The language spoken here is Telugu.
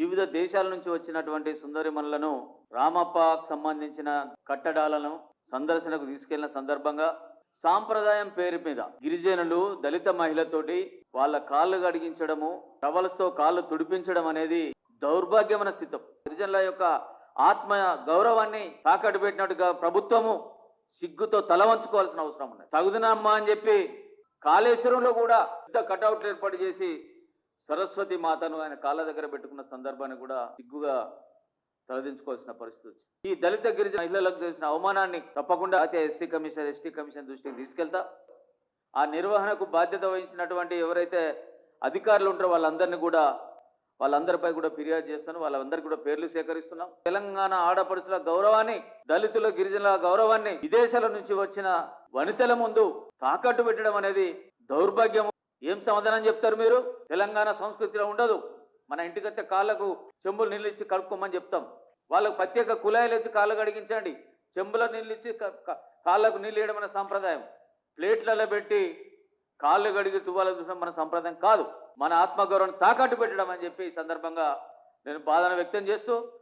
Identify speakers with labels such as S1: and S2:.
S1: వివిధ దేశాల నుంచి వచ్చినటువంటి సుందరిమణులను రామప్పకు సంబంధించిన కట్టడాలను సందర్శనకు తీసుకెళ్ళిన సందర్భంగా సాంప్రదాయం పేరు మీద గిరిజనులు దళిత మహిళతోటి వాళ్ళ కాళ్ళు గడిగించడము టవల్స్తో కాళ్ళు తుడిపించడం అనేది దౌర్భాగ్యమైన స్థితి. గిరిజనుల యొక్క ఆత్మ గౌరవాన్ని తాకట్టు పెట్టినట్టుగా ప్రభుత్వము సిగ్గుతో తల వంచుకోవాల్సిన అవసరం ఉన్నది. తగుదనమ్మా అని చెప్పి కాళేశ్వరంలో కూడా పెద్ద కటౌట్లు ఏర్పాటు చేసి సరస్వతి మాతను ఆయన కాళ్ళ దగ్గర పెట్టుకున్న సందర్భాన్ని కూడా సిగ్గుగా తలదించుకోవాల్సిన పరిస్థితి వచ్చింది. ఈ దళిత గిరిజన మహిళలకు చేసిన అవమానాన్ని తప్పకుండా అయితే ఎస్సీ కమిషన్ ఎస్టీ కమిషన్ దృష్టికి తీసుకెళ్తా. ఆ నిర్వహణకు బాధ్యత వహించినటువంటి ఎవరైతే అధికారులు ఉంటారో వాళ్ళందరినీ కూడా వాళ్ళందరిపై కూడా ఫిర్యాదు చేస్తాను వాళ్ళందరికీ కూడా పేర్లు సేకరిస్తున్నాం. తెలంగాణ ఆడపడుచుల గౌరవాన్ని దళితుల గిరిజనుల గౌరవాన్ని విదేశాల నుంచి వచ్చిన వనితల ముందు తాకట్టు పెట్టడం అనేది దౌర్భాగ్యం ఏం సమాధానం చెప్తారు మీరు? తెలంగాణ సంస్కృతిలో ఉండదు. మన ఇంటికొచ్చే కాళ్ళకు చెంబులు నీళ్ళు ఇచ్చి కడుక్కోమని చెప్తాం. వాళ్ళకు ప్రత్యేక కుళాయిలు ఎత్తి కాళ్ళు కడిగించండి. చెంబుల నీళ్ళు ఇచ్చి కాళ్ళకు నీళ్ళు వేయడం మన సాంప్రదాయం. ప్లేట్లలో పెట్టి కాళ్ళు కడిగి తువ్వాలని చూసిన మన సంప్రదాయం కాదు. మన ఆత్మగౌరవం తాకట్టు పెట్టడం అని చెప్పి ఈ సందర్భంగా నేను బాధను వ్యక్తం చేస్తూ